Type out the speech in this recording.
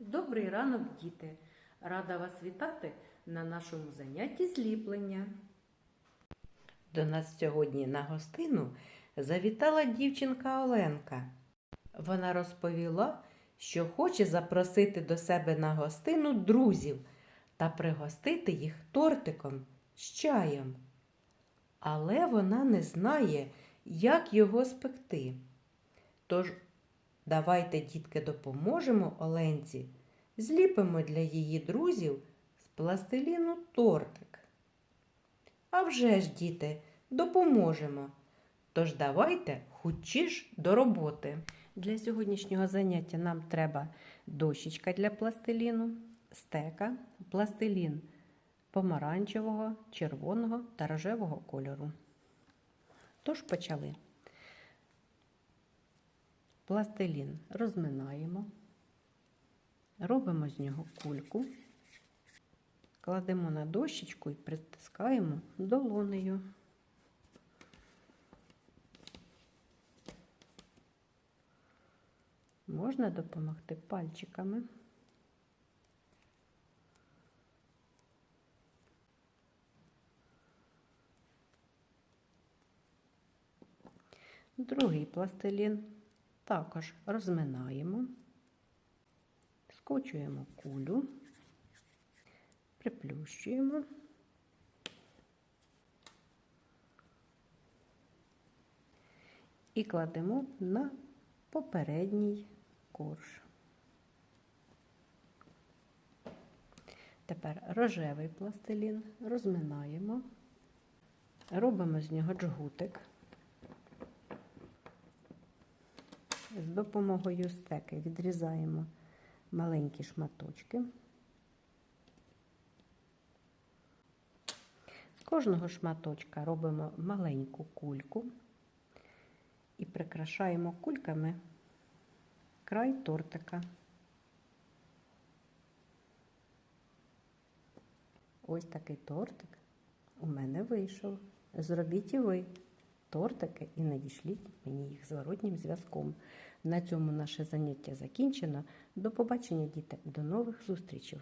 Добрий ранок, діти! Рада вас вітати на нашому занятті зліплення. До нас сьогодні на гостину завітала дівчинка Оленка. Вона розповіла, що хоче запросити до себе на гостину друзів та пригостити їх тортиком з чаєм. Але вона не знає, як його спекти. Тож давайте, дітки, допоможемо Оленці, зліпимо для її друзів з пластиліну тортик. А вже ж, діти, допоможемо. Тож давайте хутчіш до роботи. Для сьогоднішнього заняття нам треба дощечка для пластиліну, стека, пластилін помаранчевого, червоного та рожевого кольору. Тож почали. Пластилін розминаємо, робимо з нього кульку, кладемо на дощечку і притискаємо долонею. Можна допомогти пальчиками. Другий пластилін також розминаємо, скочуємо кулю, приплющуємо. І кладемо на попередній корж. Тепер рожевий пластилін розминаємо, робимо з нього джгутик. З допомогою стеки відрізаємо маленькі шматочки. З кожного шматочка робимо маленьку кульку і прикрашаємо кульками край тортика. Ось такий тортик у мене вийшов. Зробіть і ви тортики і надішліть мені їх зворотнім зв'язком. На цьому наше заняття закінчено. До побачення, діти, до нових зустрічей!